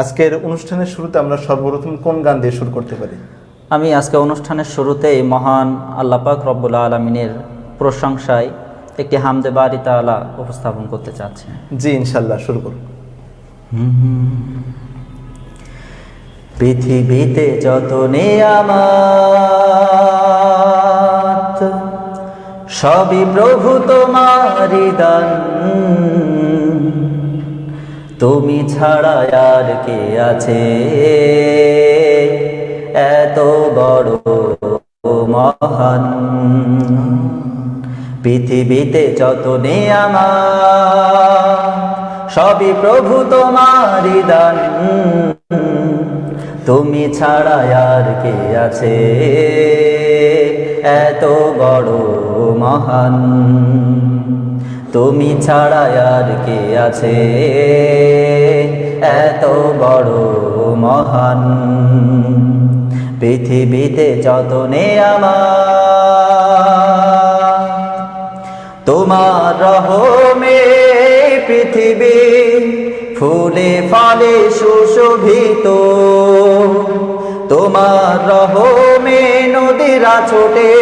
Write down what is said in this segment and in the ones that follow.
আজকের অনুষ্ঠানের শুরুতে আমরা সর্বপ্রথম কোন গান দিয়ে শুরু করতে পারি? আমি আজকে অনুষ্ঠানের শুরুতেই মহান আল্লাপাক রব্বুল আলমিনের প্রশংসায় একটি হামদে বাড়ি তালা উপস্থাপন করতে চাচ্ছি। জি ইনশাল্লাহ শুরু করুন। পৃথিবীতে যত নেয়ামাত সবই প্রভু তোমারি দান। তুমি ছাড়া আর কে আছে? এত বড় মহান পৃথিবীতে যত নেয়ামাত সবই প্রভু তোমারি দান। তুমি ছাড়া আর কে আছে? এত বড় মহান তুমি ছাড়া আর কে আছে? এত বড় মহান পৃথিবীতে যতনে আমার। তোমার রহমে পৃথিবী ফুলে ফলে সুশোভিত। তোমার রহমে নদীরা ছোটে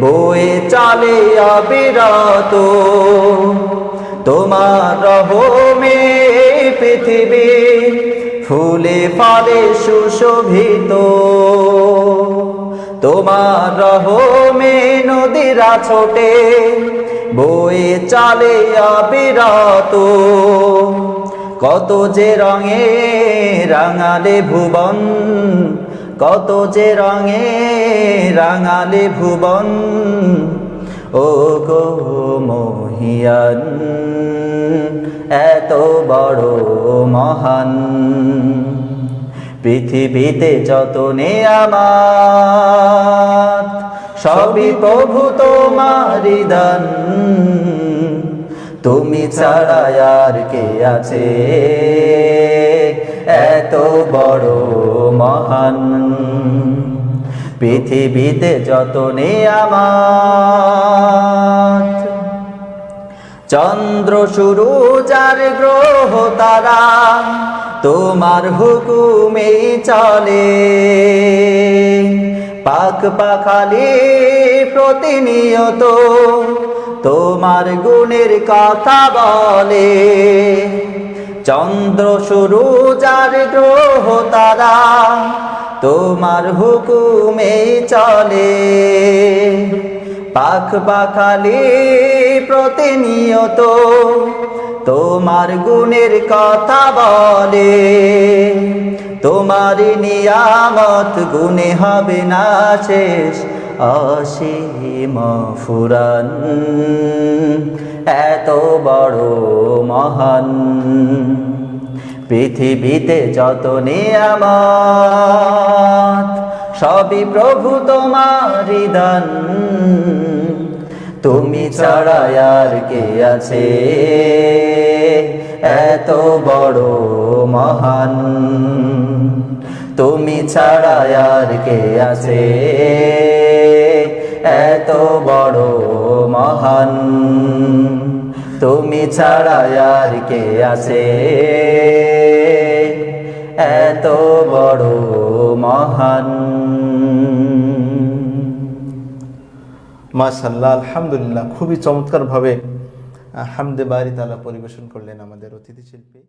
বয়ে চালে অবিরত। তোমার রহমে পৃথিবী ফুলে ফলে সুশোভিত। তোমার রহমে নদীরা ছোটে, বয়ে চালে অবিরত। কত যে রঙে রাঙালে ভুবন কত যে রঙে রাঙালে ভুবন, ও গো মহিয়ান, এত বড় মহান। পৃথিবীতে যত আমার সবই প্রভু তোমারি দান তুমি ছাড়া আর কে আছে? মহান। পৃথিবীতে যত আমার চন্দ্র শুরু, যার গ্রহ, তারা তোমার হুকুমে চলে। পাক পাখালি প্রতিনিয়ত তোমার গুণের কথা বলে। চন্দ্র শুরু যার গ্রহ তারা, তোমার হুকুমে চলে। পাখ পাখালি প্রতিনিয়ত তোমার গুণের কথা বলে। তোমার নিয়ামত গুণে হবে না শেষ অসীম ফুরান, এত বড় মহান। পৃথিবীতে যত নিয়ামত, সবই প্রভু তোমারি দান। তুমি ছাড়া আর কে আছে? এত বড় মহান। তুমি ছাড়া আর কে আছে? এত বড় মহান। তুমি ছাড়া আর কে আছে? এত বড় মহান। মাশাল্লাহ আলহামদুলিল্লাহ। খুবই চমৎকারভাবে হামদে বাড়ি তালা পরিবেশন করলেন আমাদের অতিথি শিল্পী।